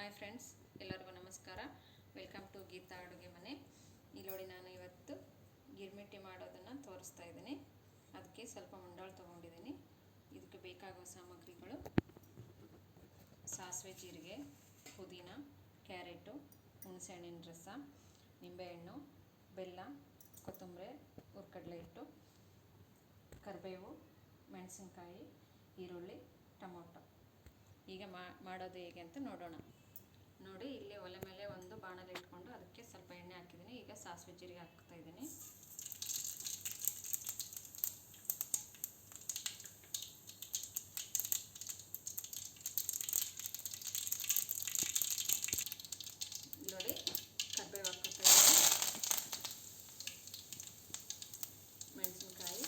Hi friends ಎಲ್ಲರಿಗೂ ನಮಸ್ಕಾರ. Welcome to Geetha ಅಡುಗೆ ಮನೆ. ಇಲ್ಲಿ ನೋಡಿ ನಾನು ಇವತ್ತು ಗಿರ್ಮಿಟ್ಟಿ ಮಾಡೋದನ್ನು ತೋರಿಸ್ತಾ ಇದ್ದೀನಿ. ಅದಕ್ಕೆ ಸ್ವಲ್ಪ ಮುಂಡಾಳು ತೊಗೊಂಡಿದ್ದೀನಿ. ಇದಕ್ಕೆ ಬೇಕಾಗುವ ಸಾಮಗ್ರಿಗಳು. ಸಾಸಿವೆ ಜೀರಿಗೆ, ಪುದೀನ, ಕ್ಯಾರೆಟು, ಹುಣಸೆಹಣ್ಣಿನ ರಸ, ನಿಂಬೆಹಣ್ಣು, ಬೆಲ್ಲ, ಕೊತ್ತಂಬರಿ, ಹುರ್ಕಡಲೆ ಹಿಟ್ಟು, ಕರಿಬೇವು, ಮೆಣಸಿನ್ಕಾಯಿ, ಈರುಳ್ಳಿ, ಟೊಮೊಟೊ. ಈಗ ಮಾಡೋದು ಹೇಗೆ ಅಂತ ನೋಡೋಣ. ನೋಡಿ, ಇಲ್ಲಿ ಒಲೆ ಮೇಲೆ ಒಂದು ಬಾಣಲೆ ಇಟ್ಕೊಂಡು ಅದಕ್ಕೆ ಸ್ವಲ್ಪ ಎಣ್ಣೆ ಹಾಕಿದ್ದೀನಿ. ಈಗ ಸಾಸಿವೆ ಜೀರಿಗೆ ಹಾಕ್ತಾ ಇದ್ದೀನಿ ನೋಡಿ ಕರಿಬೇವು ಹಾಕ್ಕೊತಾ ಇದ್ದೀನಿ ಮೆಣಸಿನ್ಕಾಯಿ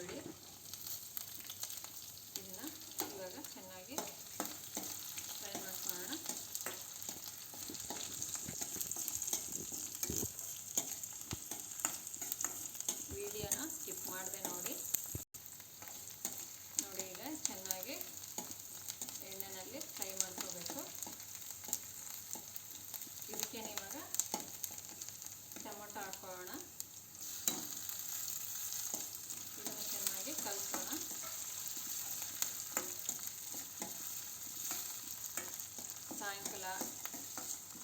ಈರುಳ್ಳಿ ಇದನ್ನು ಇವಾಗ ಚೆನ್ನಾಗಿ ಫ್ರೈ ಮಾಡ್ಕೊಳ್ಳೋಣ ವಿಡಿಯೋನ ಸ್ಕಿಪ್ ಮಾಡಿದೆ ನೋಡಿ ನೋಡಿ ಈಗ ಚೆನ್ನಾಗಿ ಎಣ್ಣೆಯಲ್ಲಿ ಫ್ರೈ ಮಾಡ್ಕೋಬೇಕು ಇದಕ್ಕೆ ಇವಾಗ ಟೊಮೊಟೊ ಹಾಕೊಳ್ಳೋಣ ಇದನ್ನು ಚೆನ್ನಾಗಿ ಕಲಿಸೋಣ ಸಾಯಂಕಾಲ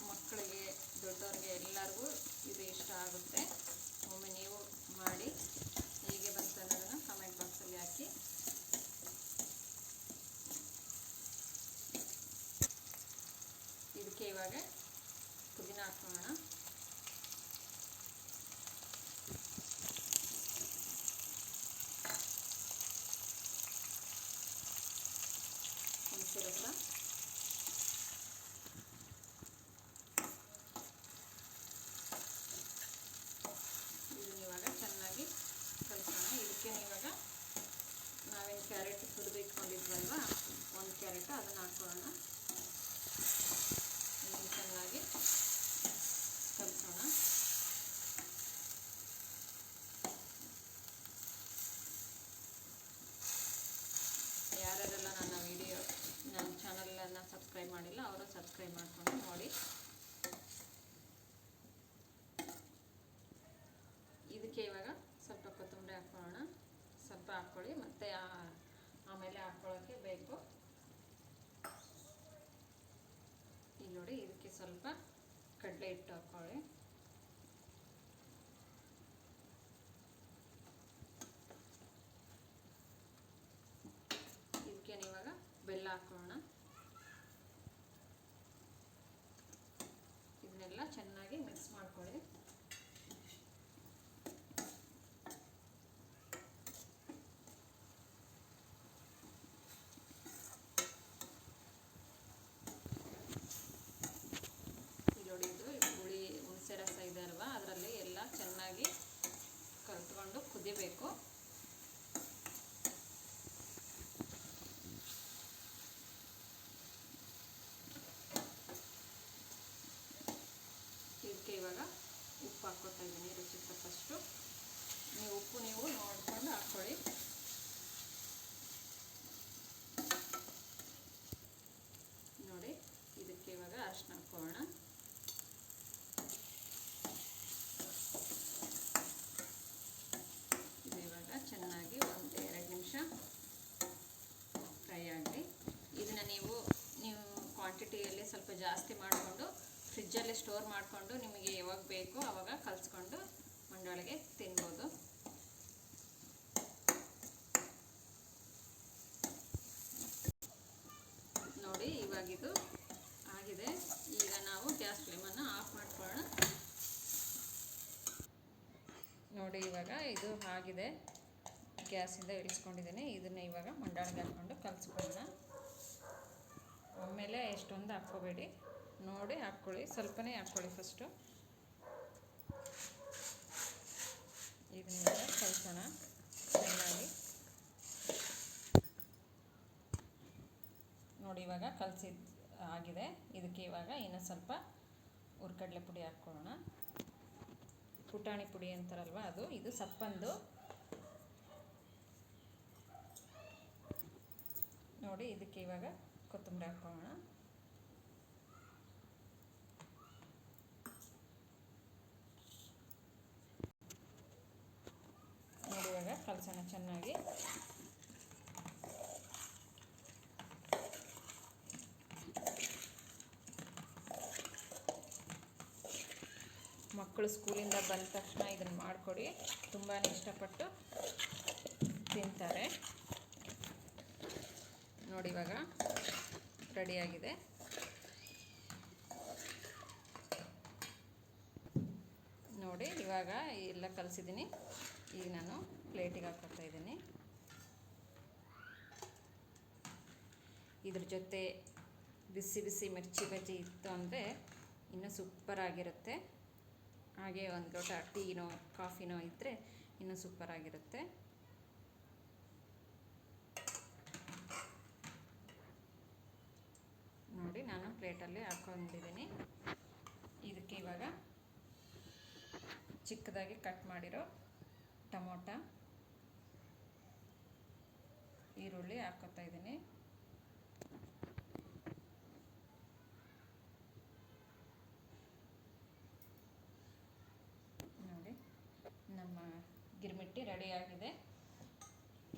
ಮಕ್ಕಳಿಗೆ, ದೊಡ್ಡವ್ರಿಗೆ ಎಲ್ಲರಿಗೂ ಇದು ಇಷ್ಟ ಆಗುತ್ತೆ. ಒಮ್ಮೆ ನೀವು ಮಾಡಿ, ಹೇಗೆ ಬಂತ ಅನ್ನೋದನ್ನು ಕಮೆಂಟ್ ಬಾಕ್ಸಲ್ಲಿ ಹಾಕಿ. ಇದಕ್ಕೆ ಇವಾಗ ಪುದೀನ ಹಾಕೋಣ. ಹುಣಸೆ ರಸ ಇದನ್ನ ಇವಾಗ ಚೆನ್ನಾಗಿ ಕಲಿಸೋಣ ಇದಕ್ಕೆ ಇವಾಗ ನಾವೇನು ಕ್ಯಾರೆಟ್ ಇಟ್ಕೊಂಡಿದ್ವಲ್ವ ಒಂದು ಕ್ಯಾರೆಟ್ ಅದನ್ನು ಹಾಕೋಣ. ಇದನ್ನು ಚೆನ್ನಾಗಿ ಕಲಿಸೋಣ. ಯಾರ್ಯಾರೆಲ್ಲ ನನ್ನ ವಿಡಿಯೋ, ನನ್ನ ಚಾನಲನ್ನು ಸಬ್ಸ್ಕ್ರೈಬ್ ಮಾಡಿಲ್ಲ, ಅವರು ಸಬ್ಸ್ಕ್ರೈಬ್ ಮಾಡಿಕೊಂಡು ನೋಡಿ. ಇದಕ್ಕೆ ಇವಾಗ ಸ್ವಲ್ಪ ಕೊತ್ತಂಬರಿ ಹಾಕೊಳ್ಳೋಣ ಸ್ವಲ್ಪ ಹಾಕ್ಕೊಳ್ಳಿ. ಮತ್ತು ಆಮೇಲೆ ಹಾಕ್ಕೊಳ್ಳೋಕ್ಕೆ ಬೇಕು. ಈಗ ನೋಡಿ ಇದಕ್ಕೆ ಸ್ವಲ್ಪ ಕಡಲೆ ಹಿಟ್ಟು ಹಾಕ್ಕೊಳ್ಳಿ ಇದಕ್ಕೆ ಇವಾಗ ಬೆಲ್ಲ ಹಾಕೋಣ ಇದನ್ನೆಲ್ಲ ಚೆನ್ನಾಗಿ ಮಿಕ್ಸ್ ಮಾಡ್ಕೊಳ್ಳಿ ನೋಡಿ ಇದು ಹುಳಿ ಹುಣಸೆ ರಸ ಇದೆ ಅಲ್ವಾ ಅದರಲ್ಲಿ ಎಲ್ಲ ಚೆನ್ನಾಗಿ ಕಲ್ತ್ಕೊಂಡು ಕುದಿಬೇಕು ಇದಕ್ಕೆ ಇವಾಗ ಉಪ್ಪು ಹಾಕ್ಕೊತಾ ಇದ್ದೀನಿ ರುಚಿ ತಕ್ಕಷ್ಟು ನೀವು ಉಪ್ಪು ನೀವು ನೋಡ್ಕೊಂಡು ಹಾಕ್ಕೊಳ್ಳಿ. ನೋಡಿ, ಇದಕ್ಕೆ ಇವಾಗ ಅರ್ಶಿನ ಹಾಕೋಣ. ಇದು ಇವಾಗ ಚೆನ್ನಾಗಿ ಒಂದು ಎರಡು ನಿಮಿಷ ಫ್ರೈ ಆಗಲಿ. ಇದನ್ನು ನೀವು ನೀವು ಕ್ವಾಂಟಿಟಿಯಲ್ಲಿ ಸ್ವಲ್ಪ ಜಾಸ್ತಿ ಮಾಡಿಕೊಂಡು ಫ್ರಿಜ್ಜಲ್ಲಿ ಸ್ಟೋರ್ ಮಾಡಿಕೊಂಡು ನಿಮಗೆ ಯಾವಾಗ ಬೇಕೋ ಆವಾಗ ಕಲಿಸ್ಕೊಂಡು ಮಂಡೊಳಗೆ ತಿನ್ಬೋದು ನೋಡಿ ಇವಾಗಿದು ಆಗಿದೆ ಈಗ ನಾವು ಗ್ಯಾಸ್ ಫ್ಲೇಮನ್ನು ಆಫ್ ಮಾಡ್ಕೊಳ್ಳೋಣ ನೋಡಿ ಇವಾಗ ಇದು ಆಗಿದೆ ಗ್ಯಾಸಿಂದ ಇಳಿಸ್ಕೊಂಡಿದ್ದೀನಿ. ಇದನ್ನು ಇವಾಗ ಮಂಡಾಳಿಗೆ ಹಾಕ್ಕೊಂಡು ಕಲಿಸ್ಕೊಳ್ಳೋಣ. ಆಮೇಲೆ ಎಷ್ಟೊಂದು ಹಾಕ್ಕೋಬೇಡಿ. ನೋಡಿ, ಹಾಕ್ಕೊಳ್ಳಿ. ಸ್ವಲ್ಪನೇ ಹಾಕ್ಕೊಳ್ಳಿ ಫಸ್ಟು. ಇದನ್ನ ಕಲಿಸೋಣ. ಚೆನ್ನಾಗಿ. ನೋಡಿ, ಇವಾಗ ಕಲಸಿದ ಆಗಿದೆ. ಇದಕ್ಕೆ ಇವಾಗ ಇನ್ನೂ ಸ್ವಲ್ಪ ಹುರ್ಕಡಲೆ ಪುಡಿ ಹಾಕ್ಕೊಳ್ಳೋಣ. ಪುಟಾಣಿ ಪುಡಿ ಅಂತಾರಲ್ವ ಅದು? ಇದು ಸಪ್ಪಂದು. ನೋಡಿ, ಇದಕ್ಕೆ ಇವಾಗ ಕೊತ್ತಂಬರಿ ಹಾಕೋಣ. ನೋಡಿ ಇವಾಗ ಕಲಸೋಣ ಚೆನ್ನಾಗಿ. ಮಕ್ಕಳು ಸ್ಕೂಲಿಂದ ಬಂದ ತಕ್ಷಣ ಇದನ್ನು ಮಾಡಿಕೊಡಿ. ತುಂಬಾ ಇಷ್ಟಪಟ್ಟು ತಿಂತಾರೆ. ನೋಡಿ ಇವಾಗ ರೆಡಿಯಾಗಿದೆ. ನೋಡಿ ಇವಾಗ ಎಲ್ಲ ಕಲಿಸಿದ್ದೀನಿ. ಈಗ ನಾನು ಪ್ಲೇಟಿಗೆ ಹಾಕೋತಾ ಇದ್ದೀನಿ. ಇದ್ರ ಜೊತೆ ಬಿಸಿ ಬಿಸಿ ಮಿರ್ಚಿ ಬಜ್ಜಿ ಇತ್ತು ಅಂದರೆ ಇನ್ನೂ ಸೂಪರಾಗಿರುತ್ತೆ ಹಾಗೆ ಒಂದು ಲೋಟ ಟೀನೋ, ಕಾಫಿನೋ ಇದ್ದರೆ ಇನ್ನೂ ಸೂಪರಾಗಿರುತ್ತೆ ನೋಡಿ, ನಾನು ಪ್ಲೇಟಲ್ಲಿ ಹಾಕೊಂಡಿದ್ದೀನಿ. ಇದಕ್ಕೆ ಇವಾಗ ಚಿಕ್ಕದಾಗಿ ಕಟ್ ಮಾಡಿರೋ ಟೊಮೊಟ, ಈರುಳ್ಳಿ ಹಾಕೋತಾ ಇದ್ದೀನಿ ನೋಡಿ ನಮ್ಮ ಗಿರ್ಮಿಟ್ಟಿ ರೆಡಿಯಾಗಿದೆ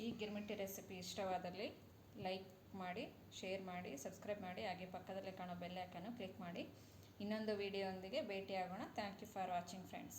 ಈ ಗಿರ್ಮಿಟ್ಟಿ ರೆಸಿಪಿ ಇಷ್ಟವಾದಲ್ಲಿ ಲೈಕ್ ಮಾಡಿ, ಶೇರ್ ಮಾಡಿ, ಸಬ್ಸ್ಕ್ರೈಬ್ ಮಾಡಿ, ಹಾಗೆ ಪಕ್ಕದಲ್ಲೇ ಕಾಣೋ ಬೆಲ್ ಐಕನ್ನು ಕ್ಲಿಕ್ ಮಾಡಿ. ಇನ್ನೊಂದು ವಿಡಿಯೋದೊಂದಿಗೆ ಭೇಟಿಯಾಗೋಣ. Thank you for watching friends.